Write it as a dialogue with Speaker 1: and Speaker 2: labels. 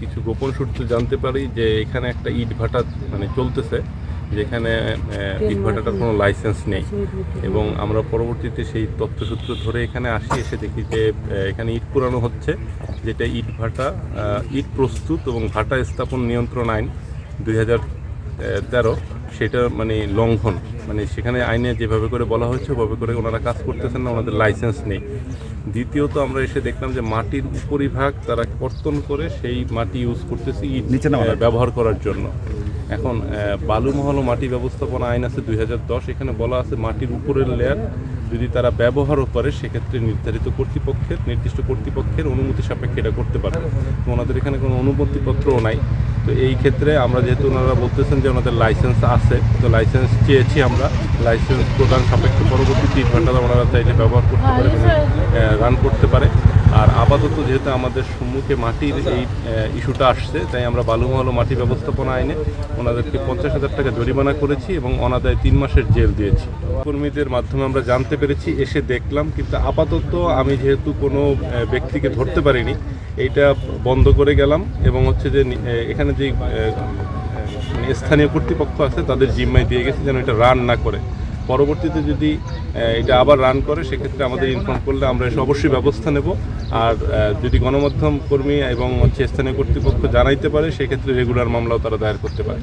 Speaker 1: কিছু গোপন সূত্রে জানতে পারি যে এখানে একটা ইট ভাটা মানে চলতেছে, যেখানে ইট ভাটাটার কোনো লাইসেন্স নেই। এবং আমরা পরবর্তীতে সেই তথ্যসূত্র ধরে এখানে আসি, এসে দেখি যে এখানে ইট পুরানো হচ্ছে, যেটা ইট ভাটা ইট প্রস্তুত এবং ভাটা স্থাপন নিয়ন্ত্রণ আইন দুই হাজার তেরো। সেটা মানে লঙ্ঘন। মানে সেখানে আইনে যেভাবে করে বলা হয়েছে ওভাবে করে ওনারা কাজ করতেছেন না ওনাদের লাইসেন্স নেই। দ্বিতীয়ত আমরা এসে দেখলাম যে মাটির উপরিভাগ তারা কর্তন করে সেই মাটি ইউজ করতেছে ইট ব্যবহার করার জন্য। এখন বালুমহল ও মাটি ব্যবস্থাপনা আইন আছে দু হাজার দশ এখানে বলা আছে মাটির উপরের লেয়ার যদি তারা ব্যবহারও করে সেক্ষেত্রে নির্ধারিত কর্তৃপক্ষের নির্দিষ্ট কর্তৃপক্ষের অনুমতি সাপেক্ষে এটা করতে পারবে। তো ওনাদের এখানে কোনো অনুমতিপত্রও নাই। তো এই ক্ষেত্রে আমরা যেহেতু ওনারা বলতেছেন যে ওনাদের লাইসেন্স আছে তো লাইসেন্স চেয়েছি আমরা। লাইসেন্স প্রদান সাপেক্ষে পরবর্তী তিন ঘণ্টা ওনারা চাইলে ব্যবহার করতে পারে রান করতে পারে। আর আপাতত যেহেতু আমাদের সম্মুখে মাটির এই ইস্যুটা আসছে তাই আমরা বালুমহল ও মাটি ব্যবস্থাপনা আইনে ওনাদেরকে পঞ্চাশ হাজার টাকা জরিমানা করেছি এবং অনাদায় তিন মাসের জেল দিয়েছি। কর্মীদের মাধ্যমে আমরা জানতে পেরেছি এসে দেখলাম কিন্তু আপাতত আমি যেহেতু কোনো ব্যক্তিকে ধরতে পারিনি এইটা বন্ধ করে গেলাম এবং হচ্ছে যে এখানে যে স্থানীয় কর্তৃপক্ষ আছে তাদের জিম্মায় দিয়ে গেছে যেন এটা রান না করে। পরবর্তীতে যদি এটা আবার রান করে, সেক্ষেত্রে আমাদের ইনফর্ম করলে আমরা এসে অবশ্যই ব্যবস্থা নেব। আর যদি গণমাধ্যম কর্মী এবং হচ্ছে স্থানীয় কর্তৃপক্ষ জানাইতে পারে, সেক্ষেত্রে রেগুলার মামলাও তারা দায়ের করতে পারে।